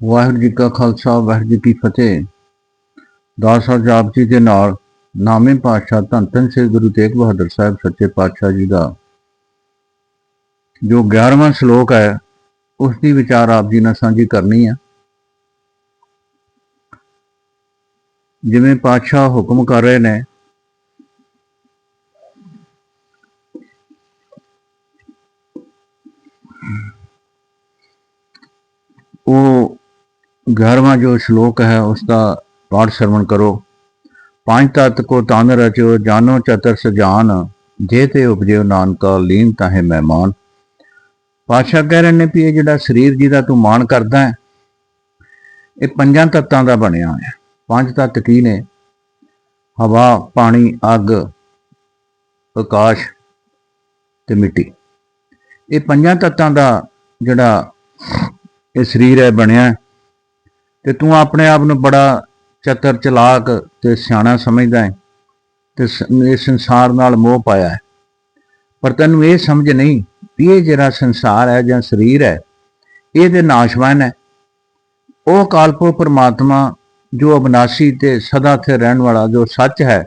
ਵਾਹਿਗੁਰੂ ਜੀ ਕਾ ਖਾਲਸਾ, ਵਾਹਿਗੁਰੂ ਜੀ ਕੀ ਫਤਿਹ। ਦਾਸਾ ਜਾਪ ਜੀ ਦੇ ਨਾਲ ਨਾਮੇ ਪਾਤਸ਼ਾਹ ਧੰਨ ਧੰਨ ਸ੍ਰੀ ਗੁਰੂ ਤੇਗ ਬਹਾਦਰ ਸਾਹਿਬ ਸੱਚੇ ਪਾਤਸ਼ਾਹ ਜੀ ਦਾ ਜੋ 11ਵਾਂ ਸ਼ਲੋਕ ਹੈ ਉਸ ਦੀ ਵਿਚਾਰ ਆਪ ਜੀ ਨਾਲ ਸਾਂਝੀ ਕਰਨੀ ਹੈ। ਜਿਵੇਂ ਪਾਤਸ਼ਾਹ ਹੁਕਮ ਕਰ ਰਹੇ ਨੇ ਉਹ 11ਵਾਂ ਜੋ ਸ਼ਲੋਕ ਹੈ ਉਸ ਦਾ ਪਾਠ ਸ਼ਰਵਣ ਕਰੋ। ਪੰਜ ਤਤ ਕੋ ਤਨ ਰਚਿਓ ਜਾਨੋ ਚਤਰ ਸਜਾਨ ਜੇ ਤੇ ਉਪਜਿਓ ਨਾਨਕਾ, ਲੀਨ ਤਾਹੇ ਮਹਿਮਾਨ। ਪਾਤਸ਼ਾਹ ਕਹਿ ਰਹੇ ਨੇ ਵੀ ਇਹ ਜਿਹੜਾ ਸਰੀਰ ਜਿਹਦਾ ਤੂੰ ਮਾਣ ਕਰਦਾ ਹੈ, ਇਹ ਪੰਜਾਂ ਤੱਤਾਂ ਦਾ ਬਣਿਆ ਹੋਇਆ। ਪੰਜ ਤੱਤ ਕੀ ਨੇ? ਹਵਾ, ਪਾਣੀ, ਅੱਗ, ਆਕਾਸ਼ ਤੇ ਮਿੱਟੀ। ਇਹ ਪੰਜਾਂ ਤੱਤਾਂ ਦਾ ਜਿਹੜਾ ਇਹ ਸਰੀਰ ਹੈ, ਬਣਿਆ ਤੇ ਤੂੰ ਆਪਣੇ ਆਪ ਨੂੰ ਬੜਾ ਚਤਰ ਚਲਾਕ ਤੇ ਸਿਆਣਾ ਸਮਝਦਾ ਹੈ ਤੇ ਸ- ਇਸ ਸੰਸਾਰ ਨਾਲ ਮੋਹ ਪਾਇਆ ਹੈ। ਪਰ ਤੈਨੂੰ ਇਹ ਸਮਝ ਨਹੀਂ ਵੀ ਇਹ ਜਿਹੜਾ ਸੰਸਾਰ ਹੈ ਜਾਂ ਸਰੀਰ ਹੈ, ਇਹ ਤੇ ਨਾਸ਼ਵਾਨ ਹੈ। ਉਹ ਕਾਲਪੋ ਪਰਮਾਤਮਾ ਜੋ ਅਬਨਾਸੀ ਤੇ ਸਦਾ ਥੇ ਰਹਿਣ ਵਾਲਾ ਜੋ ਸੱਚ ਹੈ,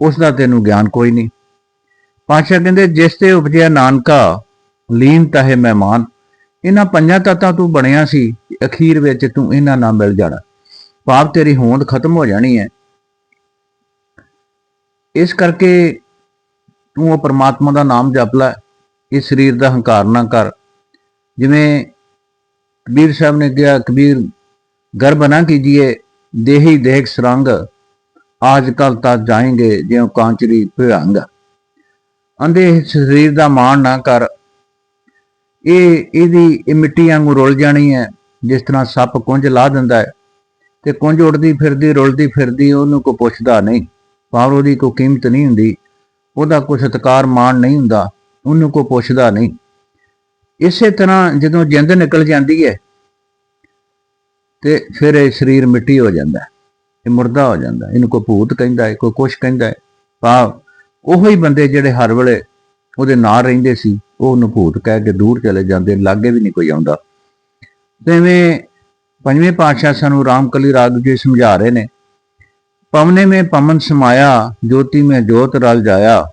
ਉਸ ਦਾ ਤੈਨੂੰ ਗਿਆਨ ਕੋਈ ਨਹੀਂ। ਪਾਸ਼ਾ ਕਹਿੰਦੇ, ਜਿਸ ਤੇ ਉਪਜਿਆ ਨਾਨਕਾ, ਲੀਨ ਤਹੇ ਮਹਿਮਾਨ। ਇਹਨਾਂ ਪੰਜਾਂ ਤੱਤਾਂ ਤੂੰ ਬਣਿਆ ਸੀ ਅਖੀਰ ਵਿੱਚ ਤੂੰ ਇਹਨਾਂ ਨਾਲ ਮਿਲ ਜਾਣਾ। ਭਾਵ ਤੇਰੀ ਹੋਂਦ ਖਤਮ ਹੋ ਜਾਣੀ ਹੈ। ਇਸ ਕਰਕੇ ਤੂੰ ਉਹ ਪ੍ਰਮਾਤਮਾ ਦਾ ਨਾਮ ਜਪ ਲੈ। ਇਸ ਸਰੀਰ ਦਾ ਹੰਕਾਰ ਨਾ ਕਰ। ਜਿਵੇਂ ਕਬੀਰ ਸਾਹਿਬ ਨੇ ਕਿਹਾ, ਕਬੀਰ, ਗਰਭ ਨਾ ਕੀਜੀਏ, ਦੇਹੀ ਦੇਖ ਸਰੰਗ, ਆਜ ਕੱਲ ਤਾਂ ਜਾਏਂਗੇ ਜਿਉਂ ਕਾਂਚਰੀ ਭਿਆੰਗ ਅੰਦੇ ਸਰੀਰ ਦਾ ਮਾਣ ਨਾ ਕਰ। ਇਹ, ਇਹਦੀ, ਇਹ ਮਿੱਟੀ ਵਾਂਗੂ ਰੁਲ ਜਾਣੀ ਹੈ। ਜਿਸ ਤਰ੍ਹਾਂ ਸੱਪ ਕੁੰਝ ਲਾ ਦਿੰਦਾ ਹੈ ਤੇ ਕੁੰਝ ਉੱਡਦੀ ਫਿਰਦੀ, ਰੁਲਦੀ ਫਿਰਦੀ ਉਹਨੂੰ ਕੋ ਪੁੱਛਦਾ ਨਹੀਂ ਭਾਵ ਉਹਦੀ ਕੋਈ ਕੀਮਤ ਨਹੀਂ ਹੁੰਦੀ, ਉਹਦਾ ਕੋਈ ਸਤਕਾਰ ਮਾਣ ਨਹੀਂ ਹੁੰਦਾ, ਉਹਨੂੰ ਕੋ ਪੁੱਛਦਾ ਨਹੀਂ। ਇਸੇ ਤਰ੍ਹਾਂ ਜਦੋਂ ਜਿੰਦ ਨਿਕਲ ਜਾਂਦੀ ਹੈ ਤੇ ਫਿਰ ਇਹ ਸਰੀਰ ਮਿੱਟੀ ਹੋ ਜਾਂਦਾ ਇਹ ਮੁਰਦਾ ਹੋ ਜਾਂਦਾ ਇਹਨੂੰ ਕੋਈ ਭੂਤ ਕਹਿੰਦਾ ਹੈ, ਕੋਈ ਕੁਛ ਕਹਿੰਦਾ ਹੈ ਭਾਵ ਉਹੋ ਹੀ ਬੰਦੇ ਜਿਹੜੇ ਹਰ ਵੇਲੇ ਉਹਦੇ ਨਾਲ ਰਹਿੰਦੇ ਸੀ, ਉਹ ਉਹਨੂੰ ਭੂਤ ਕਹਿ ਕੇ ਦੂਰ ਚਲੇ ਜਾਂਦੇ, ਲਾਗੇ ਵੀ ਨਹੀਂ ਕੋਈ ਆਉਂਦਾ। ਜਿਵੇਂ ਪੰਜਵੇਂ ਪਾਤਸ਼ਾਹ ਸਾਨੂੰ ਰਾਮਕਲੀ ਰਾਗ ਜੀ ਸਮਝਾ ਰਹੇ ਨੇ। ਪਵਨੇ ਮੇ ਪਮਨ ਸਮਾਇਆ, ਜੋਤੀ ਮੇ ਜੋਤ ਰਲ ਜਾਇਆ।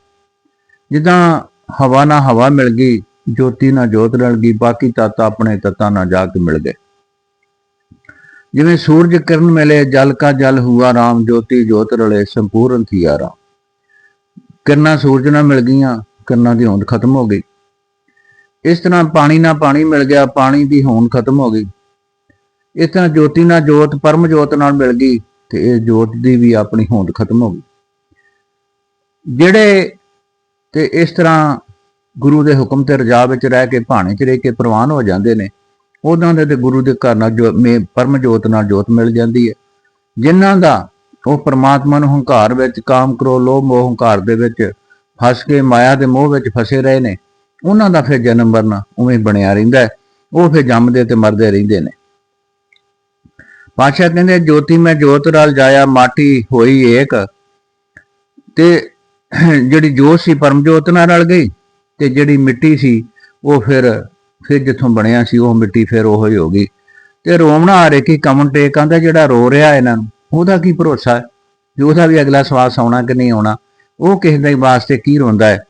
ਜਿੱਦਾਂ ਹਵਾ ਨਾਲ ਹਵਾ ਮਿਲ ਗਈ, ਜੋਤੀ ਨਾਲ ਜੋਤ ਰਲ ਗਈ, ਬਾਕੀ ਤੱਤ ਆਪਣੇ ਤੱਤਾਂ ਨਾਲ ਜਾ ਕੇ ਮਿਲ ਗਏ। ਜਿਵੇਂ ਸੂਰਜ ਕਿਰਨ ਮਿਲੇ, ਜਲ ਕਾ ਜਲ ਹੁਆ ਰਾਮ, ਜੋਤੀ ਜੋਤ ਰਲੇ, ਸੰਪੂਰਨ ਥੀਆ ਰਾਮ। ਕਿਰਨਾਂ ਸੂਰਜ ਨਾਲ ਮਿਲ ਗਈਆਂ, ਕਿਰਨਾਂ ਦੀ ਹੋਂਦ ਖਤਮ ਹੋ ਗਈ। ਇਸ ਤਰ੍ਹਾਂ ਪਾਣੀ ਨਾਲ ਪਾਣੀ ਮਿਲ ਗਿਆ, ਪਾਣੀ ਦੀ ਹੋਂਦ ਖਤਮ ਹੋ ਗਈ। ਇਸ ਤਰ੍ਹਾਂ ਜੋਤੀ ਨਾਲ ਜੋਤ, ਪਰਮ ਜੋਤ ਨਾਲ ਮਿਲ ਗਈ ਤੇ ਇਹ ਜੋਤ ਦੀ ਵੀ ਆਪਣੀ ਹੋਂਦ ਖਤਮ ਹੋ ਗਈ। ਜਿਹੜੇ ਤੇ ਇਸ ਤਰ੍ਹਾਂ ਗੁਰੂ ਦੇ ਹੁਕਮ ਤੇ ਰਜਾ ਵਿੱਚ ਰਹਿ ਕੇ ਭਾਣੇ 'ਚ ਰਹਿ ਕੇ ਪ੍ਰਵਾਨ ਹੋ ਜਾਂਦੇ ਨੇ, ਉਹਨਾਂ ਦੇ ਤੇ ਗੁਰੂ ਦੇ ਘਰ ਨਾਲ ਜੋ ਮੇ ਪਰਮ ਜੋਤ ਨਾਲ ਜੋਤ ਮਿਲ ਜਾਂਦੀ ਹੈ। ਜਿਨ੍ਹਾਂ ਦਾ ਉਹ ਪ੍ਰਮਾਤਮਾ ਨੂੰ ਹੰਕਾਰ ਵਿੱਚ, ਕਾਮ ਕਰੋ ਲੋਭ, ਮੋਹ, ਹੰਕਾਰ ਦੇ ਵਿੱਚ ਫਸ ਕੇ ਮਾਇਆ ਦੇ ਮੋਹ ਵਿੱਚ ਫਸੇ ਰਹੇ ਨੇ ਉਹਨਾਂ ਦਾ ਫਿਰ ਜਨਮ ਮਰਨ ਉਵੇਂ ਬਣਿਆ ਰਹਿੰਦਾ ਉਹ ਫਿਰ ਜੰਮਦੇ ਤੇ ਮਰਦੇ ਰਹਿੰਦੇ ਨੇ। ਪਾਸ਼ਾ ਕਹਿੰਦੇ, ਜੋਤੀ, ਮੈਂ ਜੋਤ ਨਾਲ ਜਾਇਆ, ਮਾਟੀ ਹੋਈ ਏਕ। ਤੇ ਜਿਹੜੀ ਜੋਤ ਸੀ ਪਰਮ ਜੋਤ ਨਾਲ ਰਲ ਗਈ ਤੇ ਜਿਹੜੀ ਮਿੱਟੀ ਸੀ, ਉਹ ਫਿਰ ਫਿਰ ਜਿੱਥੋਂ ਬਣਿਆ ਸੀ, ਉਹ ਮਿੱਟੀ ਫਿਰ ਉਹ ਹੀ ਹੋ ਗਈ। ਤੇ ਰੋਮਣਾ ਆ ਰੇ ਕੀ ਕਮਨ ਟੇਕ ਆਂਦਾ ਜਿਹੜਾ ਰੋ ਰਿਹਾ ਇਹਨਾਂ ਨੂੰ। ਉਹਦਾ ਕੀ ਭਰੋਸਾ ਹੈ? ਵੀ ਉਹਦਾ ਵੀ ਅਗਲਾ ਸਵਾਸ ਆਉਣਾ ਕਿ ਨਹੀਂ ਆਉਣਾ? ਉਹ ਕਿਸੇ ਦੇ ਵਾਸਤੇ ਕੀ ਰੋਂਦਾ ਹੈ?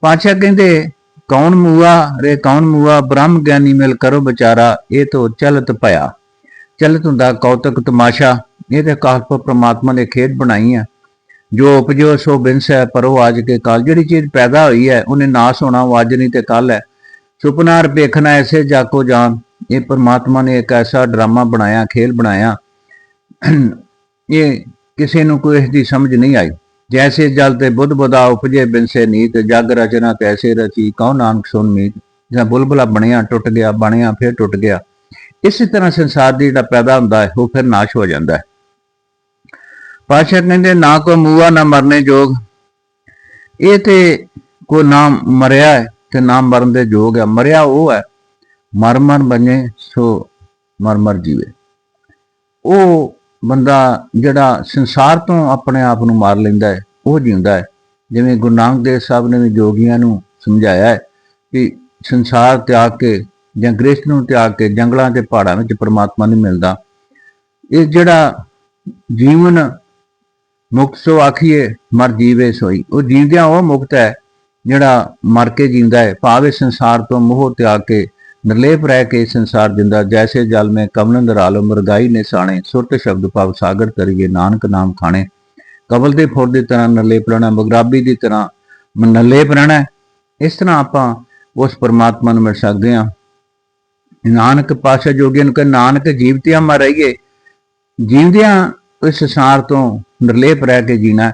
ਪਾਤਸ਼ਾਹ ਕਹਿੰਦੇ ਕੌਣ ਮੂਆ? ਰੇ ਕੌਣ ਮੂਆ? ਬ੍ਰਹਮ ਗਿਆਨੀ ਮਿਲ ਕਰੋ ਵਿਚਾਰਾ। ਇਹ ਤੋਂ ਚਲਤ ਭਇਆ ਚਲਤ ਹੁੰਦਾ ਕੌਤਕ ਤਮਾਸ਼ਾ। ਇਹ ਤੇ ਕਾਲਪ ਪ੍ਰਮਾਤਮਾ ਨੇ ਖੇਡ ਬਣਾਈ ਆ। ਜੋ ਉਪਜੋ, ਸੋ ਬਿਨਸ ਹੈ ਪਰੋ ਆਜ ਕੇ ਕਾਲ। ਜਿਹੜੀ ਚੀਜ਼ ਪੈਦਾ ਹੋਈ ਹੈ, ਉਹਨੇ ਨਾਸ ਹੋਣਾ ਉਹ ਅੱਜ ਨਹੀਂ ਤੇ ਕੱਲ ਹੈ। ਸੁਪਨਾਰ ਵੇਖਣਾ ਐਸੇ ਜਾਕੋ ਜਾਨ। ਇਹ ਪਰਮਾਤਮਾ ਨੇ ਇੱਕ ਐਸਾ ਡਰਾਮਾ ਬਣਾਇਆ, ਖੇਲ ਬਣਾਇਆ। ਇਹ ਕਿਸੇ ਨੂੰ ਕੋਈ ਇਸ ਦੀ ਸਮਝ ਨਹੀਂ ਆਈ। ਜੈਸੇ ਜਲ ਤੇ ਬੁੱਧ ਬੁਦਾ ਉਪਜੇ ਬਿਨਸੇ ਨੀਤ, ਜਗ ਰਚਨਾ ਕੈਸੇ ਰਚੀ, ਕਉ ਨਾਨਕ ਸੁਨ ਮੀਤ। ਜਾਂ ਬੁਲਬੁਲਾ ਬਣਿਆ, ਟੁੱਟ ਗਿਆ, ਬਣਿਆ, ਫਿਰ ਟੁੱਟ ਗਿਆ। ਇਸੇ ਤਰ੍ਹਾਂ ਸੰਸਾਰ ਦੀ ਜਿਹੜਾ ਪੈਦਾ ਹੁੰਦਾ ਹੈ, ਉਹ ਫਿਰ ਨਾਸ਼ ਹੋ ਜਾਂਦਾ ਹੈ। ਪਾਸ਼ਾ ਕਹਿੰਦੇ, ਨਾ ਕੋ ਮੂਆ, ਨਾ ਮਰਨੇ ਜੋਗ। ਇਹ ਤੇ ਕੋ ਨਾਮ ਮਰਿਆ ਹੈ ਤੇ ਨਾਮ ਮਰਨ ਦੇ ਜੋਗ ਹੈ। ਮਰਿਆ ਉਹ ਹੈ ਮਰਮਰ ਮਰ ਬਣੇ, ਸੋ ਮਰਮਰ ਜੀਵੇ। ਉਹ ਬੰਦਾ ਜਿਹੜਾ ਸੰਸਾਰ ਤੋਂ ਆਪਣੇ ਆਪ ਨੂੰ ਮਾਰ ਲੈਂਦਾ ਹੈ, ਉਹ ਜਿਉਂਦਾ ਹੈ। ਜਿਵੇਂ ਗੁਰੂ ਨਾਨਕ ਦੇਵ ਸਾਹਿਬ ਨੇ ਵੀ ਜੋਗੀਆਂ ਨੂੰ ਸਮਝਾਇਆ ਹੈ ਕਿ ਸੰਸਾਰ ਤਿਆਗ ਕੇ ਜਾਂ ਗ੍ਰਸਥ ਨੂੰ ਤਿਆਗ ਕੇ ਜੰਗਲਾਂ ਤੇ ਪਹਾੜਾਂ ਵਿੱਚ ਪਰਮਾਤਮਾ ਨਹੀਂ ਮਿਲਦਾ। ਇਹ ਜਿਹੜਾ ਜੀਵਨ ਮੁਕਤ ਸੋ ਆਖੀਏ, ਮਰ ਜੀਵੇ ਸੋਈ। ਉਹ ਜੀਵਦਿਆਂ ਉਹ ਮੁਕਤ ਹੈ ਜਿਹੜਾ ਮਰ ਕੇ ਜਿੰਦਾ ਹੈ। ਭਾਵੇਂ ਸੰਸਾਰ ਤੋਂ ਮੋਹ ਤਿਆਗ ਕੇ ਨਿਰਲੇਪ ਰਹਿ ਕੇ ਸੰਸਾਰ ਜਿੰਦਾ, ਜੈਸੇ ਜਲ ਮੈਂ ਕਮਲੰਦ ਰਾਲ ਮਰਗਾਈ ਨੇ ਸਾਣੇ, ਸੁਰਤ ਸ਼ਬਦ ਭਾਵ ਸਾਗਰ ਤਰੀਏ ਨਾਨਕ ਨਾਮ ਖਾਣੇ। ਕਬਲ ਦੇ ਫੁਰ ਦੀ ਤਰ੍ਹਾਂ ਨਿਰਲੇਪ ਰਹਿਣਾ, ਮਗਰਾਬੀ ਦੀ ਤਰ੍ਹਾਂ ਨਿਰਲੇਪ ਰਹਿਣਾ ਇਸ ਤਰ੍ਹਾਂ ਆਪਾਂ ਉਸ ਪਰਮਾਤਮਾ ਨੂੰ ਮਿਲ ਸਕਦੇ ਹਾਂ। ਨਾਨਕ ਪਾਸ਼ਾ ਜੋਗੀਆਂ ਨੂੰ ਕਿ ਨਾਨਕ ਜੀਵਤਿਆਂ ਮਰ ਰਹੀਏ। ਜੀਵਦਿਆਂ ਇਸ ਸੰਸਾਰ ਤੋਂ ਨਿਰਲੇਪ ਰਹਿ ਕੇ ਜੀਣਾ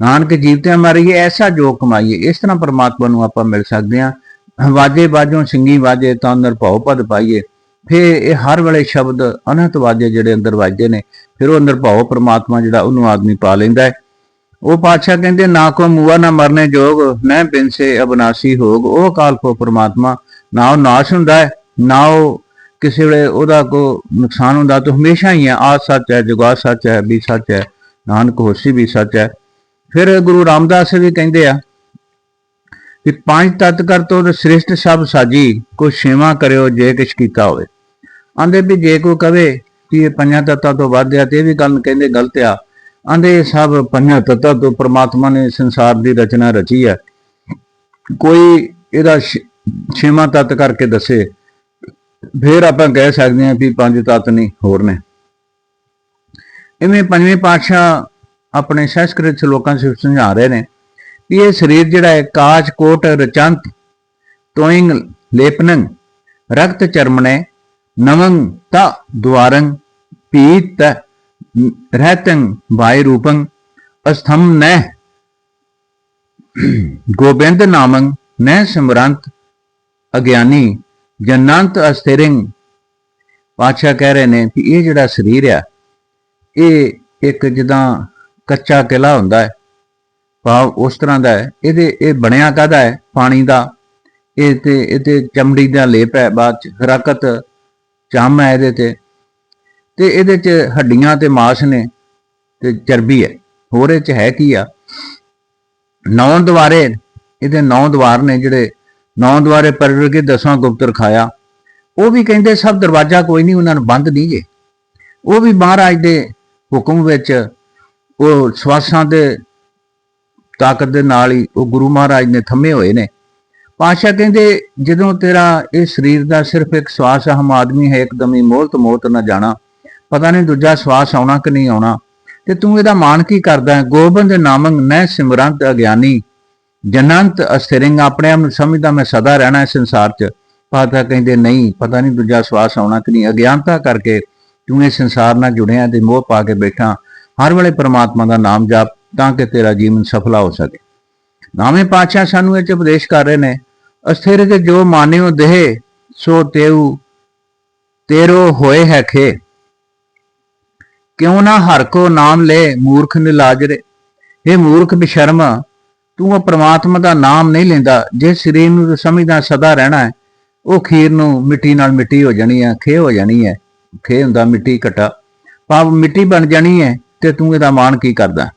ਨਾਨਕ ਜੀਵਤਿਆਂ ਮਰ ਰਹੀਏ, ਐਸਾ ਜੋ ਕਮਾਈਏ। ਇਸ ਤਰ੍ਹਾਂ ਪਰਮਾਤਮਾ ਨੂੰ ਆਪਾਂ ਮਿਲ ਸਕਦੇ ਹਾਂ। ਵਾਜੇ ਬਾਜੋਂ ਸਿੰਗੀ ਵਾਜੇ ਤਾਂ ਅੰਦਰ ਭਉ ਪਦ ਪਾਈਏ। ਫਿਰ ਇਹ ਹਰ ਵੇਲੇ ਸ਼ਬਦ ਅਨਹਤ ਵਾਜੇ ਜਿਹੜੇ ਅੰਦਰ ਵਾਜੇ ਨੇ, ਫਿਰ ਉਹ ਅੰਦਰ ਭਉ ਪਰਮਾਤਮਾ ਜਿਹੜਾ ਉਹਨੂੰ ਆਦਮੀ ਪਾ ਲੈਂਦਾ ਹੈ। ਉਹ ਪਾਤਸ਼ਾਹ ਕਹਿੰਦੇ, ਨਾ ਕੋ ਮੂਆ, ਨਾ ਮਰਨੇ ਜੋਗ, ਮੈਂ ਬਿਨਸੇ ਅਬਨਾਸੀ ਹੋਗ। ਉਹ ਕਾਲ ਕੋ ਪਰਮਾਤਮਾ, ਨਾ ਉਹ ਨਾਸ਼ ਹੁੰਦਾ ਹੈ, ਨਾ ਉਹ ਕਿਸੇ ਵੇਲੇ ਉਹਦਾ ਕੋ ਨੁਕਸਾਨ ਹੁੰਦਾ। ਤਾਂ ਹਮੇਸ਼ਾ ਹੀ ਹੈ ਆ ਸੱਚ ਹੈ ਜੁਗਾ ਸੱਚ ਹੈ, ਵੀ ਸੱਚ ਹੈ, ਨਾਨਕ ਹੋਸੀ ਵੀ ਸੱਚ ਹੈ। ਫਿਰ ਗੁਰੂ ਰਾਮਦਾਸ ਵੀ ਕਹਿੰਦੇ ਆ ਕਿ ਪੰਜ ਤਤ ਕਰ ਤੋ ਸ੍ਰਿਸ਼ਟ ਸਭ ਸਾਜੀ ਕੋ ਛੇਵਾ ਕਰਿਓ ਜੇ ਕਿਛ ਕੀਤਾ ਹੋਵੇ। ਆਂਦੇ ਵੀ ਜੇ ਕੋਈ ਕਵੇ ਕਿ ਇਹ ਪੰਜਾਂ ਤਤਾਂ ਤੋਂ ਵੱਧ ਆ ਤੇ ਇਹ ਵੀ ਗੱਲ ਕਹਿੰਦੇ ਗਲਤ ਆ। ਆਂਦੇ ਇਹ ਸਭ ਪੰਜਾਂ ਤਤਾਂ ਤੋਂ ਪ੍ਰਮਾਤਮਾ ਨੇ ਸੰਸਾਰ ਦੀ ਰਚਨਾ ਰਚੀ ਹੈ ਕੋਈ ਇਹਦਾ ਛ- ਛੇਵਾਂ ਤਤ ਕਰਕੇ ਦੱਸੇ, ਫਿਰ ਆਪਾਂ ਕਹਿ ਸਕਦੇ ਹਾਂ ਵੀ ਪੰਜ ਤਤ ਨਹੀਂ, ਹੋਰ ਨੇ। ਇਵੇਂ ਪੰਜਵੇਂ ਪਾਤਸ਼ਾਹ ਆਪਣੇ ਸੰਸਕ੍ਰਿਤ ਸ਼ਲੋਕਾਂ ਚ ਸਮਝਾ ਰਹੇ ਨੇ। ਵੀ ਇਹ ਸਰੀਰ ਜਿਹੜਾ ਹੈ, ਕਾਚ, ਕੋਟ, ਰਚੰਤ, ਤੋਇੰਗ ਲੇਪਨੰ ਰਕਤ ਚਰਮਣੇ ਨਵੰ ਤਾ ਦੁਆਰੰ ਪੀਤ ਰਹਤੰ ਵਾਯ ਰੂਪੰ ਅਸਥਮ, ਨਹਿ, ਗੋਬਿੰਦ ਨਾਮੰ ਨਹਿ ਸਿਮਰੰਤ, ਅਗਿਆਨੀ, ਜਨੰਤ ਅਸਥਿਰਿੰ ਪਾਤਸ਼ਾਹ ਕਹਿ ਰਹੇ ਨੇ ਕਿ ਇਹ ਜਿਹੜਾ ਸਰੀਰ ਆ, ਇਹ ਇੱਕ ਜਿੱਦਾਂ ਕੱਚਾ ਕਿਲਾ ਹੁੰਦਾ ਹੈ ਭਾਵ ਉਸ ਤਰ੍ਹਾਂ ਦਾ ਹੈ। ਇਹਦੇ, ਇਹ ਬਣਿਆ ਕਾਹਦਾ ਹੈ? ਪਾਣੀ ਦਾ। ਇਹ ਤੇ ਇਹਦੇ ਚਮੜੀ ਦਾ ਲੇਪ ਹੈ ਬਾਅਦ ਚ। ਹਰਕਤ ਚਮ ਹੈ ਇਹਦੇ ਤੇ। ਤੇ ਇਹਦੇ ਚ ਹੱਡੀਆਂ ਤੇ ਮਾਸ ਨੇ ਤੇ ਚਰਬੀ ਹੈ। ਹੋਰ ਇਹ ਚ ਹੈ ਕੀ ਆ? ਨੌ ਦੁਆਰੇ ਇਹਦੇ ਨੌਂ ਦੁਆਰ ਨੇ ਜਿਹੜੇ ਨੌਂ ਦੁਆਰੇ ਪਰਵਰ ਕੇ ਦਸਾਂ ਗੁਪਤ ਰਖਾਇਆ ਉਹ ਵੀ ਕਹਿੰਦੇ ਸਭ ਦਰਵਾਜ਼ਾ ਕੋਈ ਨਹੀਂ, ਉਹਨਾਂ ਨੂੰ ਬੰਦ ਨਹੀਂ ਜੇ। ਉਹ ਵੀ ਮਹਾਰਾਜ ਦੇ ਹੁਕਮ ਵਿੱਚ ਉਹ ਸਵਾਸਾਂ ਦੇ ਤਾਕਤ ਦੇ ਨਾਲ ਹੀ ਉਹ ਗੁਰੂ ਮਹਾਰਾਜ ਨੇ ਥੰਮੇ ਹੋਏ ਨੇ। ਪਾਸ਼ਾ ਕਹਿੰਦੇ, ਜਦੋਂ ਤੇਰਾ ਇਹ ਸਰੀਰ ਦਾ ਸਿਰਫ ਇੱਕ ਸਵਾਸ ਹਮ ਆਦਮੀ ਹੈ, ਇੱਕਦਮ ਹੀ ਮੋਲਤ ਮੋਤ ਨਾ ਜਾਣਾ, ਪਤਾ ਨਹੀਂ ਦੂਜਾ ਸਵਾਸ ਆਉਣਾ ਕਿ ਨਹੀਂ ਆਉਣਾ, ਤੇ ਤੂੰ ਇਹਦਾ ਮਾਣ ਕੀ ਕਰਦਾ ਹੈ? ਗੋਬਿੰਦ ਨਾਮੰਗ ਨੈ ਸਿਮਰੰਤ ਅਗਿਆਨੀ, ਜਨੰਤ ਅਸਥਿਰਿੰਗ, ਆਪਣੇ ਆਪ ਨੂੰ ਸਮਝਦਾ ਮੈਂ ਸਦਾ ਰਹਿਣਾ ਇਸ ਸੰਸਾਰ 'ਚ। ਪਾਤਾ ਕਹਿੰਦੇ, ਨਹੀਂ, ਪਤਾ ਨਹੀਂ ਦੂਜਾ ਸਵਾਸ ਆਉਣਾ ਕਿ ਨਹੀਂ, ਅਗਿਆਨਤਾ ਕਰਕੇ ਤੂੰ ਇਹ ਸੰਸਾਰ ਨਾਲ ਜੁੜਿਆ ਤੇ ਮੋਹ ਪਾ ਕੇ ਬੈਠਾ। ਹਰ ਵੇਲੇ ਪ੍ਰਮਾਤਮਾ ਦਾ ਨਾਮ ਜਪ ਤਾਂ ਕਿ ਤੇਰਾ ਜੀਵਨ ਸਫਲਾ ਹੋ ਸਕੇ। ਨਾਵੇਂ ਪਾਤਸ਼ਾਹ ਸਾਨੂੰ ਇਹ ਚ ਉਪਦੇਸ਼ ਕਰ ਰਹੇ ਨੇ, ਅਸਥਿਰ ਕੇ ਜੋ ਮਾਨਿਓ ਦੇਹ, ਸੋ ਤੇਉ ਤੇਰੋ ਹੋਏ ਹੈ ਖੇ ਕਿਉਂ ਨਾ ਹਰ ਕੋ ਨਾਮ ਲੈ ਮੂਰਖ ਨਿਲਾਜਰੇ ਇਹ ਮੂਰਖ ਬਿਸ਼ਰਮ, ਤੂੰ ਉਹ ਪ੍ਰਮਾਤਮਾ ਦਾ ਨਾਮ ਨਹੀਂ ਲੈਂਦਾ, ਜੇ ਸਰੀਰ ਨੂੰ ਸਮਝਦਾ ਸਦਾ ਰਹਿਣਾ ਹੈ, ਉਹ ਖੀਰ ਨੂੰ ਮਿੱਟੀ ਨਾਲ ਮਿੱਟੀ ਹੋ ਜਾਣੀ ਹੈ ਖੇ ਹੋ ਜਾਣੀ ਹੈ। ਖੇ ਹੁੰਦਾ ਮਿੱਟੀ ਘਟਾ। ਪਾਪ ਮਿੱਟੀ ਬਣ ਜਾਣੀ ਹੈ, ਤੇ ਤੂੰ ਇਹਦਾ ਮਾਣ ਕੀ ਕਰਦਾ?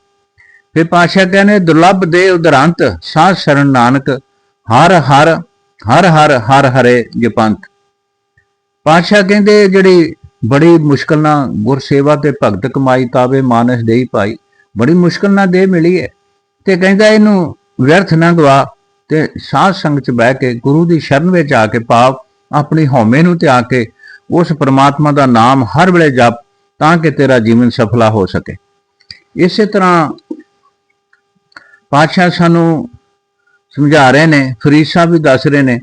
ਫਿਰ ਪਾਸ਼ਾ ਕਹਿੰਦੇ, ਦੁਰਲਭ ਦੇ ਉਦਰੰਤ ਸਾਧ ਸ਼ਰਨ ਨਾਨਕ, ਹਰ ਹਰ ਹਰ ਹਰ ਹਰ ਹਰੇ ਜਪੰਤ। ਪਾਸ਼ਾ ਕਹਿੰਦੇ, ਜਿਹੜੀ ਬੜੀ ਮੁਸ਼ਕਲ ਨਾਲ ਗੁਰ ਸੇਵਾ ਤੇ ਭਗਤ ਕਮਾਈ ਤਾਵੇ ਮਾਨਸ ਦੇਈ ਪਾਈ ਬੜੀ ਮੁਸ਼ਕਲ ਨਾਲ ਦੇ ਮਿਲੀ ਹੈ। ਤੇ ਕਹਿੰਦਾ ਇਹਨੂੰ ਵਿਅਰਥ ਨਾ ਗਵਾ ਤੇ ਸਾਧ ਸੰਗਤ ਚ ਬਹਿ ਕੇ, ਗੁਰੂ ਦੀ ਸ਼ਰਨ ਵਿੱਚ ਆ ਕੇ ਪਾਪ, ਆਪਣੀ ਹਉਮੈ ਨੂੰ ਤਿਆਗ ਕੇ, ਉਸ ਪ੍ਰਮਾਤਮਾ ਦਾ ਨਾਮ ਹਰ ਵੇਲੇ ਜਪ ਤਾਂ ਕਿ ਤੇਰਾ ਜੀਵਨ ਸਫਲਾ ਹੋ ਸਕੇ। ਇਸੇ ਤਰ੍ਹਾਂ ਪਾਤਸ਼ਾਹ ਸਾਨੂੰ ਸਮਝਾ ਰਹੇ ਨੇ, ਫਰੀਦ ਸਾਹਿਬ ਵੀ ਦੱਸ ਰਹੇ ਨੇ।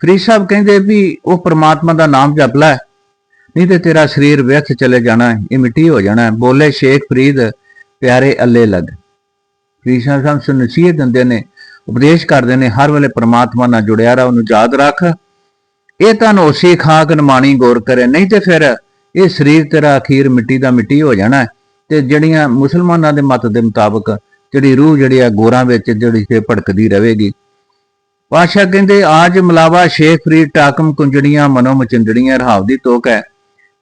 ਫਰੀਦ ਸਾਹਿਬ ਕਹਿੰਦੇ ਵੀ ਉਹ ਪ੍ਰਮਾਤਮਾ ਦਾ ਨਾਮ ਜਪ ਲੈ, ਨਹੀਂ ਤੇ ਤੇਰਾ ਸਰੀਰ ਵਿਅਰਥ ਚਲੇ ਜਾਣਾ, ਇਹ ਮਿੱਟੀ ਹੋ ਜਾਣਾ। ਬੋਲੇ, ਸ਼ੇਖ ਫਰੀਦ, ਪਿਆਰੇ ਅੱਲੇ ਲੱਗ। ਫਰੀਦ ਸਾਹਿਬ ਸਾਨੂੰ ਨਸੀਹਤ ਦਿੰਦੇ ਨੇ, ਉਪਦੇਸ਼ ਕਰਦੇ ਨੇ, ਹਰ ਵੇਲੇ ਪ੍ਰਮਾਤਮਾ ਨਾਲ ਜੁੜਿਆ ਰਹਾ, ਉਹਨੂੰ ਯਾਦ ਰੱਖ। ਇਹ ਤਾਂ ਉਸੇ ਖਾਕ ਨਮਾਣੀ ਗੌਰ ਕਰੇ, ਨਹੀਂ ਤੇ ਫਿਰ ਇਹ ਸਰੀਰ ਤੇਰਾ ਅਖੀਰ ਮਿੱਟੀ ਦਾ ਮਿੱਟੀ ਹੋ ਜਾਣਾ। ਹੈ ਤੇ ਜਿਹੜੀਆਂ ਮੁਸਲਮਾਨਾਂ ਦੇ ਮਤ ਦੇ ਮੁਤਾਬਕ ਜਿਹੜੀ ਰੂਹ ਜਿਹੜੀ ਆ ਗੋਰਾਂ ਵਿੱਚ ਜਿਹੜੀ ਫੇ ਭਟਕਦੀ ਰਹੇਗੀ। ਪਾਸ਼ਾ ਕਹਿੰਦੇ ਆਜ ਮਲਾਵਾ ਸ਼ੇਖ ਫਰੀਦ ਟਾਕਮ ਕੁੰਜੜੀਆਂ ਮਨੋ ਮਚੰਦੜੀਆਂ ਰਹਾਵ ਦੀ ਤੋਕ ਹੈ।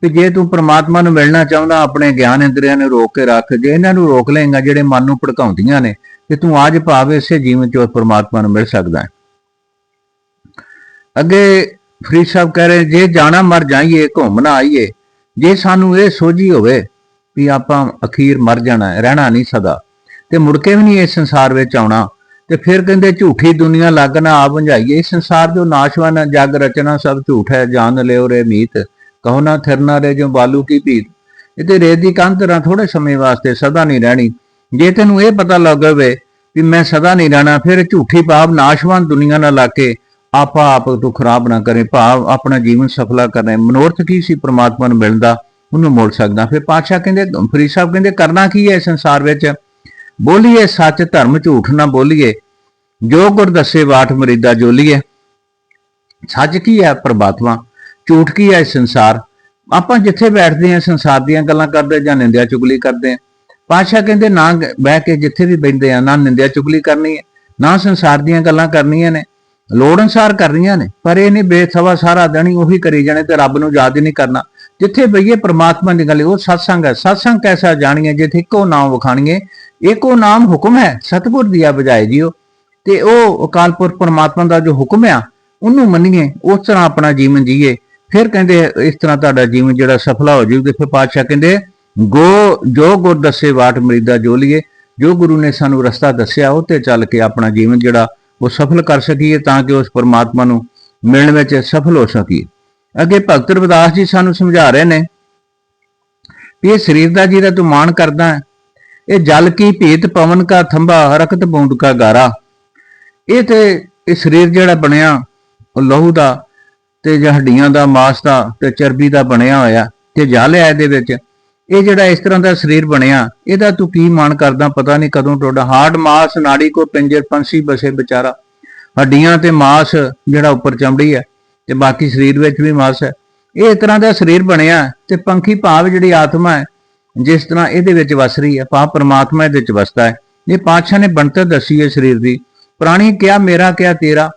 ਕਿ ਜੇ ਤੂੰ ਪ੍ਰਮਾਤਮਾ ਨੂੰ ਮਿਲਣਾ ਚਾਹੁੰਦਾ ਆਪਣੇ ਗਿਆਨ ਇੰਦਰੀਆਂ ਨੂੰ ਰੋਕ ਕੇ ਰੱਖ। ਜੇ ਇਹਨਾਂ ਨੂੰ ਰੋਕ ਲਏਗਾ ਜਿਹੜੇ ਮਨ ਨੂੰ ਭੜਕਾਉਂਦੀਆਂ ਨੇ ਤੇ ਤੂੰ ਆਜ ਭਾਵੇਂ ਇਸੇ ਜੀਵਨ ਚੋਂ ਪ੍ਰਮਾਤਮਾ ਨੂੰ ਮਿਲ ਸਕਦਾ ਹੈ। ਅੱਗੇ ਫਰੀਦ ਸਾਹਿਬ ਕਹਿ ਰਹੇ ਜੇ ਜਾਣਾ ਮਰ ਜਾਈਏ ਘੁੰਮਣਾ ਆਈਏ ਜੇ ਸਾਨੂੰ ਇਹ ਸੋਝੀ ਹੋਵੇ ਵੀ ਆਪਾਂ ਅਖੀਰ ਮਰ ਜਾਣਾ ਹੈ, ਰਹਿਣਾ ਨਹੀਂ ਸਦਾ ਤੇ ਮੁੜ ਕੇ ਵੀ ਨਹੀਂ ਇਸ ਸੰਸਾਰ ਵਿੱਚ ਆਉਣਾ। ਤੇ ਫਿਰ ਕਹਿੰਦੇ ਝੂਠੀ ਦੁਨੀਆ ਲੱਗਣਾ ਆ ਬੁਝਾਈਏ ਸੰਸਾਰ ਜੋ ਨਾਸ਼ਵਾਨ ਹੈ, ਜਗ ਰਚਨਾ ਸਭ ਝੂਠ ਹੈ ਜਾਣ ਲਿਓ ਰੇ ਮੀਤ ਕਹੋ ਨਾ ਥਿਰਨਾ ਰੇ ਜੋ ਬਾਲੂ ਕੀ ਭੀਤ। ਇਹ ਰੇਤ ਦੀ ਕੰਧ ਤਰ੍ਹਾਂ ਥੋੜੇ ਸਮੇਂ ਵਾਸਤੇ ਸਦਾ ਨਹੀਂ ਰਹਿਣੀ। ਜੇ ਤੈਨੂੰ ਇਹ ਪਤਾ ਲੱਗ ਜਾਵੇ ਵੀ ਮੈਂ ਸਦਾ ਨਹੀਂ ਰਹਿਣਾ ਫਿਰ ਝੂਠੀ ਭਾਵ ਨਾਸ਼ਵਾਨ ਦੁਨੀਆ ਨਾਲ ਲਾ ਕੇ ਆਪਾ ਆਪ ਤੋਂ ਖਰਾਬ ਨਾ ਕਰੇ ਭਾਵ ਆਪਣਾ ਜੀਵਨ ਸਫਲਾ ਕਰਨਾ ਮਨੋਰਥ ਕੀ ਸੀ ਪ੍ਰਮਾਤਮਾ ਨੂੰ ਮਿਲਦਾ ਉਹਨੂੰ ਮੋੜ ਸਕਦਾ। ਫਿਰ ਪਾਤਸ਼ਾਹ ਕਹਿੰਦੇ ਫਰੀਦ ਸਾਹਿਬ ਕਹਿੰਦੇ ਕਰਨਾ ਕੀ ਹੈ ਇਸ ਸੰਸਾਰ ਵਿੱਚ? ਬੋਲੀਏ ਸੱਚ ਧਰਮ ਝੂਠ ਨਾ ਬੋਲੀਏ, ਜੋ ਗੁਰ ਦੱਸੇ ਬਾਠ ਮਰੀਦਾ ਜੋਲੀਏ। ਸੱਚ ਕੀ ਹੈ ਪ੍ਰਮਾਤਮਾ, ਝੂਠ ਕੀ ਹੈ ਸੰਸਾਰ? ਆਪਾਂ ਜਿੱਥੇ ਬੈਠਦੇ ਹਾਂ, ਸੰਸਾਰ ਦੀਆਂ ਗੱਲਾਂ ਕਰਦੇ ਜਾਂ ਨਿੰਦਿਆ ਚੁਗਲੀ ਕਰਦੇ ਹਾਂ। ਪਾਤਸ਼ਾਹ ਕਹਿੰਦੇ, ਨਾ ਬਹਿ ਕੇ ਜਿੱਥੇ ਵੀ ਬੈਠਦੇ ਆ ਨਾ ਨਿੰਦਿਆ ਚੁਗਲੀ ਕਰਨੀ ਹੈ, ਨਾ ਸੰਸਾਰ ਦੀਆਂ ਗੱਲਾਂ ਕਰਨੀਆਂ ਨੇ। ਲੋੜ ਅਨਸਾਰ ਕਰਨੀਆਂ ਨੇ, ਪਰ ਇਹ ਨਹੀਂ ਬੇਥਵਾ ਸਾਰਾ ਦਿਨ ਹੀ ਉਹੀ ਕਰੀ ਜਾਣੇ ਤੇ ਰੱਬ ਨੂੰ ਯਾਦ ਹੀ ਨਹੀਂ ਕਰਨਾ। ਜਿੱਥੇ ਬਈਏ ਪ੍ਰਮਾਤਮਾ ਦੀ ਗੱਲ, ਉਹ ਸਤਸੰਗ ਹੈ। ਸਤਸੰਗ ਕੈਸਾ ਜਾਣੀਏ, ਜਿੱਥੇ ਇੱਕੋ ਨਾਮ ਵਿਖਾਣੀਏ ਇੱਕੋ ਨਾਮ ਹੁਕਮ ਹੈ, ਸਤਿਗੁਰ ਦੀਆ ਬਜਾਏ ਜੀਓ। ਤੇ ਉਹ ਅਕਾਲ ਪੁਰਖ ਪਰਮਾਤਮਾ ਦਾ ਜੋ ਹੁਕਮ ਆ, ਉਹਨੂੰ ਮੰਨੀਏ, ਉਸ ਤਰ੍ਹਾਂ ਆਪਣਾ ਜੀਵਨ ਜੀਏ। ਫਿਰ ਕਹਿੰਦੇ, ਇਸ ਤਰ੍ਹਾਂ ਤੁਹਾਡਾ ਜੀਵਨ ਜਿਹੜਾ ਸਫਲਾ ਹੋ ਜਾਊਗਾ ਫਿਰ ਪਾਤਸ਼ਾਹ ਕਹਿੰਦੇ, ਗੋ, ਜੋ ਗੁਰ ਦੱਸੇ ਵਾਟ ਮਰੀਦਾ ਜੋ ਲਈਏ ਜੋ ਗੁਰੂ ਨੇ ਸਾਨੂੰ ਰਸਤਾ ਦੱਸਿਆ, ਉਹ ਤੇ ਚੱਲ ਕੇ ਆਪਣਾ ਜੀਵਨ ਜਿਹੜਾ, ਉਹ ਸਫਲ ਕਰ ਸਕੀਏ, ਤਾਂ ਕਿ ਉਸ ਪਰਮਾਤਮਾ ਨੂੰ ਮਿਲਣ ਵਿੱਚ ਸਫਲ ਹੋ ਸਕੀਏ। ਅੱਗੇ ਭਗਤ ਰਵਿਦਾਸ ਜੀ ਸਾਨੂੰ ਸਮਝਾ ਰਹੇ ਨੇ ਵੀ ਇਹ ਸਰੀਰ ਦਾ ਜਿਹੜਾ ਤੂੰ ਮਾਣ ਕਰਦਾ ਹੈ ਇਹ ਜਲ ਕੀ ਭੀਤ ਪਵਨ ਕਾ ਥੰਬਾ ਰਕਤ ਬੂੰਦ ਕਾ ਗਾਰਾ। ਇਹ ਤੇ ਇਹ ਸਰੀਰ ਜਿਹੜਾ ਬਣਿਆ, ਉਹ ਲਹੂ ਦਾ ਤੇ ਜਾਂ ਹੱਡੀਆਂ ਦਾ, ਮਾਸ ਦਾ ਤੇ ਚਰਬੀ ਦਾ ਬਣਿਆ ਹੋਇਆ ਤੇ ਜਲ ਹੈ ਇਹਦੇ ਵਿੱਚ। ਇਹ ਜਿਹੜਾ ਇਸ ਤਰ੍ਹਾਂ ਦਾ ਸਰੀਰ ਬਣਿਆ, ਇਹਦਾ ਤੂੰ ਕੀ ਮਾਣ ਕਰਦਾ ਪਤਾ ਨਹੀਂ ਕਦੋਂ ਟੋਡਾ ਹਾਰਡ ਮਾਸ, ਨਾੜੀ ਕੋ ਪਿੰਜਰ, ਪੰਛੀ ਬਸੇ ਵਿਚਾਰਾ। ਹੱਡੀਆਂ ਤੇ ਮਾਸ ਜਿਹੜਾ ਉੱਪਰ ਚਮੜੀ ਹੈ ਤੇ ਬਾਕੀ ਸਰੀਰ ਵਿੱਚ ਵੀ ਮਾਸ ਹੈ। ਇਹ ਇਸ ਤਰ੍ਹਾਂ ਦਾ ਸਰੀਰ ਬਣਿਆ ਤੇ ਪੰਖੀ ਭਾਵ ਜਿਹੜੀ ਆਤਮਾ ਹੈ ਜਿਸ ਤਰ੍ਹਾਂ ਇਹਦੇ ਵਿੱਚ ਵਸ ਰਹੀ ਹੈ, ਭਾਵ ਪਰਮਾਤਮਾ ਇਹਦੇ ਵਿੱਚ ਵਸਦਾ ਹੈ। ਇਹ ਪਾਤਸ਼ਾਹ ਨੇ ਬਣਤਰ ਦੱਸੀ ਹੈ ਸਰੀਰ ਦੀ। ਪ੍ਰਾਣੀ ਕਿਹਾ, ਮੇਰਾ ਕਿਹਾ, ਤੇਰਾ।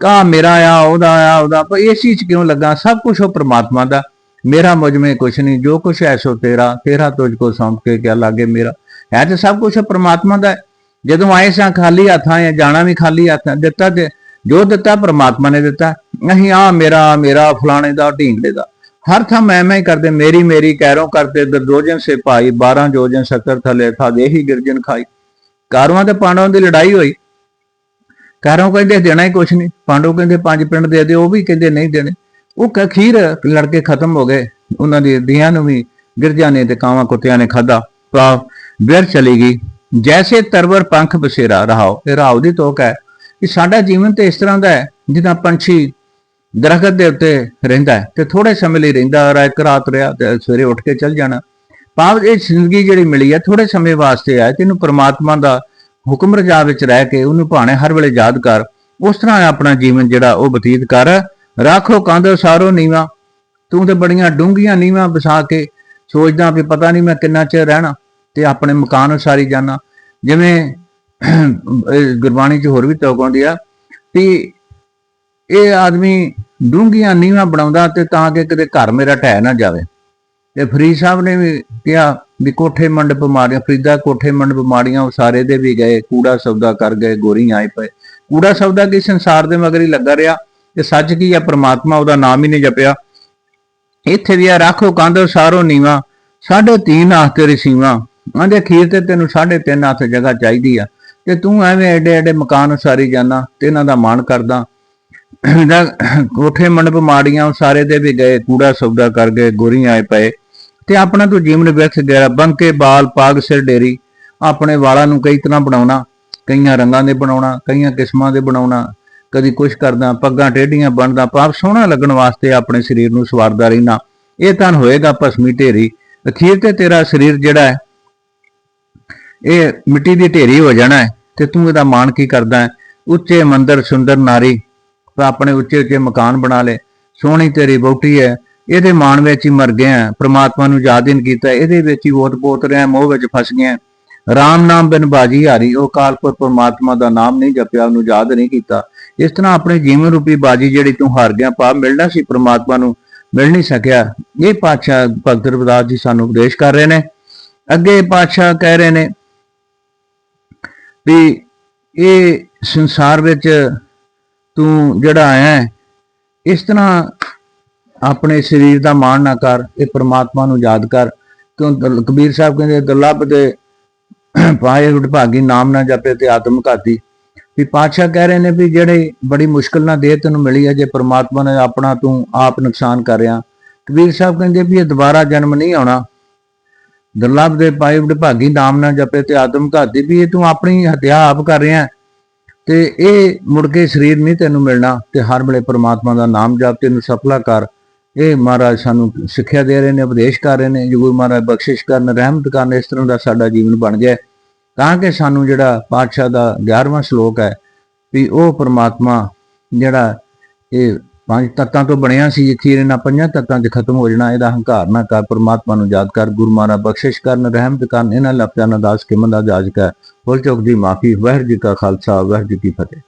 ਕਾ ਮੇਰਾ ਆ, ਉਹਦਾ ਆ, ਉਹਦਾ। ਪਰ ਇਹ ਚੀਜ਼ ਕਿਉਂ ਲੱਗਾ? ਸਭ ਕੁਝ ਉਹ ਪਰਮਾਤਮਾ ਦਾ। ਮੇਰਾ ਮੁਝ में ਕੁਛ ਨਹੀਂ। ਜੋ ਕੁਛ ਹੈ ਸੋ ਤੇਰਾ। ਤੇਰਾ ਤੁਝ ਕੋ ਸੌਂਪ ਕੇ ਕਿਆ ਲਾਗੇ ਮੇਰਾ। ਹੈ ਤੇ ਸਭ ਕੁਝ ਪਰਮਾਤਮਾ ਦਾ ਜਦੋਂ ਆਏ ਸਾਂ ਖਾਲੀ ਹੱਥ ਆਏ ਜਾਣਾ ਵੀ ਖਾਲੀ ਹੱਥ ਦਿੱਤਾ ਤੇ ਜੋ ਦਿੱਤਾ ਪਰਮਾਤਮਾ ਨੇ ਦਿੱਤਾ। ਨਹੀਂ ਆ, ਮੇਰਾ ਮੇਰਾ ਫਲਾਣੇ ਦਾ ਢੀਂਗੜੇ ਦਾ। ਹਰ ਥਾਂ ਮੈਂ ਮੈਂ ਹੀ ਕਰਦੇ, ਮੇਰੀ ਮੇਰੀ ਕਹਿਰੋਂ ਕਰਤੇ ਦਰਦੋਜਨ ਸੇ ਭਾਈ 12 ਜੋਜਨ ਸ਼ਕਰ ਥਲੇ ਥਾ ਦੇਹੀ ਗਿਰਜਨ ਖਾਈ। ਕਾਰਵਾਂ ਤੇ ਪਾਂਡਵਾਂ ਦੀ ਲੜਾਈ ਹੋਈ। ਕਾਰੋਂ ਕਹਿੰਦੇ, ਦੇਣਾ ਹੀ ਕੁਛ ਨਹੀਂ। ਪਾਂਡਵ ਕਹਿੰਦੇ, ਪੰਜ ਪਿੰਡ ਦੇ ਦੇ, ਉਹ ਵੀ ਕਹਿੰਦੇ, ਨਹੀਂ ਦੇਣੇ। ਉਹ ਅਖੀਰ ਲੜਕੇ ਖਤਮ ਹੋ ਗਏ। ਉਹਨਾਂ ਦੀ ਦੀਆਂ ਨੂੰ ਵੀ ਗਿਰਜਾ ਨੇ ਤੇ ਕਾਵਾਂ ਕੁੱਤਿਆਂ ਨੇ ਖਾਦਾ ਪਾ ਬਿਰ ਚਲੀ ਗਈ। ਜੈਸੇ ਤਰਵਰ ਪੰਖ ਬਸੇਰਾ, ਰਹਾਓ। ਇਹ ਰਾਉ ਦੀ ਤੋਕ ਹੈ। ਕਿ ਸਾਡਾ ਜੀਵਨ ਤੇ ਇਸ ਤਰ੍ਹਾਂ ਦਾ ਹੈ, ਜਿੱਦਾਂ ਪੰਛੀ ਦਰਖਤ ਦੇ ਉੱਤੇ ਰਹਿੰਦਾ ਤੇ ਥੋੜੇ ਸਮੇਂ ਲਈ ਰਹਿੰਦਾ ਔਰ ਇੱਕ ਰਾਤ ਰਿਹਾ ਤੇ ਸਵੇਰੇ ਉੱਠ ਕੇ ਚੱਲ ਜਾਣਾ। ਭਾਵ ਇਹ ਜ਼ਿੰਦਗੀ ਜਿਹੜੀ ਮਿਲੀ ਹੈ ਥੋੜੇ ਸਮੇਂ ਵਾਸਤੇ ਹੈ ਤੇ ਇਹਨੂੰ ਪ੍ਰਮਾਤਮਾ ਦਾ ਹੁਕਮ ਰਜਾ ਵਿੱਚ ਰਹਿ ਕੇ ਉਹਨੂੰ ਭਾਣੇ ਹਰ ਵੇਲੇ ਯਾਦ ਕਰ, ਉਸ ਤਰ੍ਹਾਂ ਆਪਣਾ ਜੀਵਨ ਜਿਹੜਾ ਉਹ ਬਤੀਤ ਕਰ। ਰੱਖੋ ਕੰਧ, ਸਾਰੋ ਨੀਵਾ, ਤੂੰ ਤੇ ਬੜੀਆਂ ਡੂੰਘੀਆਂ ਨੀਵਾਂ ਵਸਾ ਕੇ ਸੋਚਦਾ ਵੀ ਪਤਾ ਨਹੀਂ ਮੈਂ ਕਿੰਨਾ ਚਿਰ ਰਹਿਣਾ ਤੇ ਆਪਣੇ ਮਕਾਨ ਉਸਾਰੀ ਜਾਣਾ ਜਿਵੇਂ ਗੁਰਬਾਣੀ 'ਚ ਹੋਰ ਵੀ ਤੋਕ ਆਉਂਦੀ ਆ ਵੀ ਇਹ ਆਦਮੀ ਡੂੰਘੀਆਂ ਨੀਵਾਂ ਬਣਾਉਂਦਾ ਤੇ ਤਾਂ ਕਿ ਕਿਤੇ ਘਰ ਮੇਰਾ ਢਹਿ ਨਾ ਜਾਵੇ। ਤੇ ਫਰੀਦ ਸਾਹਿਬ ਨੇ ਵੀ ਕਿਹਾ ਵੀ ਕੋਠੇ ਮੰਡ ਮਾਰੀਆਂ, ਫਰੀਦਾ ਕੋਠੇ ਮੰਡਪ ਮਾਰੀਆਂ ਉਹ ਦੇ ਵੀ ਗਏ, ਕੂੜਾ ਸੌਦਾ ਕਰ ਗਏ ਗੋਰੀ ਆਏ ਪਏ। ਕੂੜਾ ਸੌਦਾ ਕੀ ਸੰਸਾਰ ਦੇ ਮਗਰ ਹੀ ਲੱਗਾ ਰਿਹਾ ਤੇ ਸੱਚ ਕੀ ਆ, ਪ੍ਰਮਾਤਮਾ ਉਹਦਾ ਨਾਮ ਹੀ ਨਹੀਂ ਜਪਿਆ। ਇੱਥੇ ਵੀ ਆ, ਰੱਖੋ ਕੰਧ ਸਾਰੋ ਨੀਵਾ, ਸਾਢੇ ਤੀਨ ਹੱਥ ਤੇਰੀ ਸੀਵਾ। ਆਂਦੇ ਖੀਰ ਤੇ ਤੈਨੂੰ ਸਾਢੇ ਤਿੰਨ ਹੱਥ ਜਗ੍ਹਾ ਚਾਹੀਦੀ ਆ। ਤੇ ਤੂੰ ਐਵੇਂ ਐਡੇ ਐਡੇ ਮਕਾਨ ਉਸਾਰੀ ਜਾਣਾ ਤੇ ਇਹਨਾਂ ਦਾ ਮਾਣ ਕਰਦਾ। ਕੋਠੇ ਮੰਡਪ ਮਾੜੀਆਂ ਉਹ ਸਾਰੇ ਦੇ ਵੀ ਗਏ, ਕੂੜਾ ਸੌਦਾ ਕਰ ਗਏ ਗੋਰੀ ਆਏ ਪਏ। ਤੇ ਆਪਣਾ ਤੂੰ ਜੀਵਨ ਵਿਅਰਥ ਗਿਆ ਬੰਕੇ ਬਾਲ, ਪਾਗ ਸਿਰ ਡੇਰੀ, ਆਪਣੇ ਵਾਲਾਂ ਨੂੰ ਕਈ ਤਰ੍ਹਾਂ ਬਣਾਉਣਾ, ਕਈਆਂ ਰੰਗਾਂ ਦੇ ਬਣਾਉਣਾ, ਕਈਆਂ ਕਿਸਮਾਂ ਦੇ ਬਣਾਉਣਾ, ਕਦੀ ਕੁਛ ਕਰਦਾ, ਪੱਗਾਂ ਟੇਢੀਆਂ ਬਣਦਾ ਪਾਪ ਸੋਹਣਾ ਲੱਗਣ ਵਾਸਤੇ ਆਪਣੇ ਸਰੀਰ ਨੂੰ ਸਵਾਰਦਾ ਰਹਿਣਾ। ਇਹ ਤਾਂ ਹੋਏਗਾ ਭਸਮੀ ਢੇਰੀ। ਅਖੀਰ ਤੇ ਤੇਰਾ ਸਰੀਰ ਜਿਹੜਾ ਹੈ, ਇਹ ਮਿੱਟੀ ਦੀ ਢੇਰੀ ਹੋ ਜਾਣਾ ਹੈ, ਤੇ ਤੂੰ ਇਹਦਾ ਮਾਣ ਕੀ ਕਰਦਾ ਹੈ? ਉੱਚੇ ਮੰਦਰ ਸੁੰਦਰ ਨਾਰੀ ਤਾਂ ਆਪਣੇ ਉੱਚੇ ਉੱਚੇ ਮਕਾਨ ਬਣਾ ਲੇ ਸੋਹਣੀ ਤੇਰੀ ਬੋਟੀ ਹੈ, ਇਹਦੇ ਮਾਣ ਵਿੱਚ ਹੀ ਮਰ ਗਿਆ। ਪ੍ਰਮਾਤਮਾ ਨੂੰ ਯਾਦ ਕੀਤਾ, ਇਹਦੇ ਵਿੱਚ ਹੀ ਵੋਤ ਪੋਤ ਰਿਹਾ ਮੋਹ ਵਿੱਚ ਫਸ ਗਿਆ। ਰਾਮ ਨਾਮ ਬਿਨ ਬਾਜੀ ਹਾਰੀ, ਉਹ ਕਾਲਪੁਰ ਪ੍ਰਮਾਤਮਾ ਦਾ ਨਾਮ ਨਹੀਂ ਜਪਿਆ, ਉਹਨੂੰ ਯਾਦ ਨਹੀਂ ਕੀਤਾ। ਇਸ ਤਰ੍ਹਾਂ ਆਪਣੇ ਜੀਵਨ ਰੂਪੀ ਬਾਜੀ ਜਿਹੜੀ ਤੂੰ ਹਾਰ ਗਿਆ ਪਾ ਮਿਲਣਾ ਸੀ ਪ੍ਰਮਾਤਮਾ ਨੂੰ, ਮਿਲ ਨਹੀਂ ਸਕਿਆ। ਇਹ ਪਾਤਸ਼ਾਹ ਭਗਤ ਰਵਿਦਾਸ ਜੀ ਸਾਨੂੰ ਉਪਦੇਸ਼ ਕਰ ਰਹੇ ਨੇ। ਅੱਗੇ ਪਾਤਸ਼ਾਹ ਕਹਿ ਰਹੇ ਨੇ ਵੀ ਇਹ ਸੰਸਾਰ ਵਿੱਚ ਤੂੰ ਜਿਹੜਾ ਆਇਆ ਇਸ ਤਰ੍ਹਾਂ ਆਪਣੇ ਸਰੀਰ ਦਾ ਮਾਣ ਨਾ ਕਰ, ਇਹ ਪ੍ਰਮਾਤਮਾ ਨੂੰ ਯਾਦ ਕਰ। ਕਿਉਂ ਦਲ- ਕਬੀਰ ਸਾਹਿਬ ਕਹਿੰਦੇ, ਦੁਰਲਭ ਦੇ ਪਾਏ ਵਿਭਾਗੀ ਨਾਮ ਨਾ ਜਪੇ ਤੇ ਆਤਮ ਘਾਤੀ। ਵੀ ਪਾਤਸ਼ਾਹ ਕਹਿ ਰਹੇ ਨੇ ਵੀ ਜਿਹੜੇ ਬੜੀ ਮੁਸ਼ਕਲ ਨਾਲ ਦੇਹ ਤੈਨੂੰ ਮਿਲੀ ਹੈ, ਜੇ ਪ੍ਰਮਾਤਮਾ ਨੇ ਆਪਣਾ ਤੂੰ ਆਪ ਨੁਕਸਾਨ ਕਰ ਰਿਹਾ। ਕਬੀਰ ਸਾਹਿਬ ਕਹਿੰਦੇ ਵੀ ਇਹ ਦੁਬਾਰਾ ਜਨਮ ਨਹੀਂ ਆਉਣਾ। ਦੁਰਲਭ ਦੇ ਪਾਏ ਵਿਭਾਗੀ ਨਾਮ ਨਾ ਜਪੇ ਤੇ ਆਤਮ ਘਾਤੀ। ਵੀ ਇਹ ਤੂੰ ਆਪਣੀ ਹੱਤਿਆ ਆਪ ਕਰ ਰਿਹਾ। ਤੇ ਇਹ ਮੁੜ ਕੇ ਸਰੀਰ ਨਹੀਂ ਤੈਨੂੰ ਮਿਲਣਾ ਤੇ ਹਰ ਵੇਲੇ ਪ੍ਰਮਾਤਮਾ ਦਾ ਨਾਮ ਜਪ ਤੈਨੂੰ ਸਫਲਾ ਕਰ। ਇਹ ਮਹਾਰਾਜ ਸਾਨੂੰ ਸਿੱਖਿਆ ਦੇ ਰਹੇ ਨੇ, ਉਪਦੇਸ਼ ਕਰ ਰਹੇ ਨੇ, ਜੋ ਗੁਰੂ ਮਹਾਰਾਜ ਬਖਸ਼ਿਸ਼ ਕਰਨ, ਰਹਿਮਤ ਕਰਨ, ਇਸ ਤਰ੍ਹਾਂ ਦਾ ਸਾਡਾ ਜੀਵਨ ਬਣ ਜਾਏ, ਤਾਂ ਕਿ ਸਾਨੂੰ ਜਿਹੜਾ ਪਾਤਸ਼ਾਹ ਦਾ 11ਵਾਂ ਸ਼ਲੋਕ ਹੈ ਵੀ ਉਹ ਪ੍ਰਮਾਤਮਾ ਜਿਹੜਾ ਇਹ ਪੰਜ ਤੱਤਾਂ ਤੋਂ ਬਣਿਆ ਸੀ, ਜਿੱਥੇ ਇਹਨਾਂ ਪੰਜਾਂ ਤੱਤਾਂ 'ਚ ਖਤਮ ਹੋ ਜਾਣਾ, ਇਹਦਾ ਹੰਕਾਰ ਨਾ ਕਰ, ਪ੍ਰਮਾਤਮਾ ਨੂੰ ਯਾਦ ਕਰ, ਗੁਰੂ ਮਹਾਰਾਜ ਬਖਸ਼ਿਸ਼ ਕਰਨ, ਰਹਿਮਤ ਕਰਨ, ਇਹਨਾਂ ਲਫ਼ਜ਼ਾਂ ਨਾਲ ਦਾਸ ਕੇ ਦਾ ਜਾਜ ਕਰ ਭੁੱਲ ਚੁੱਕ ਦੀ ਮਾਫੀ ਵਾਹਿਗੁਰੂ ਜੀ ਕਾ ਖਾਲਸਾ ਵਾਹਿਗੁਰੂ ਜੀ ਕੀ ਫਤਿਹ।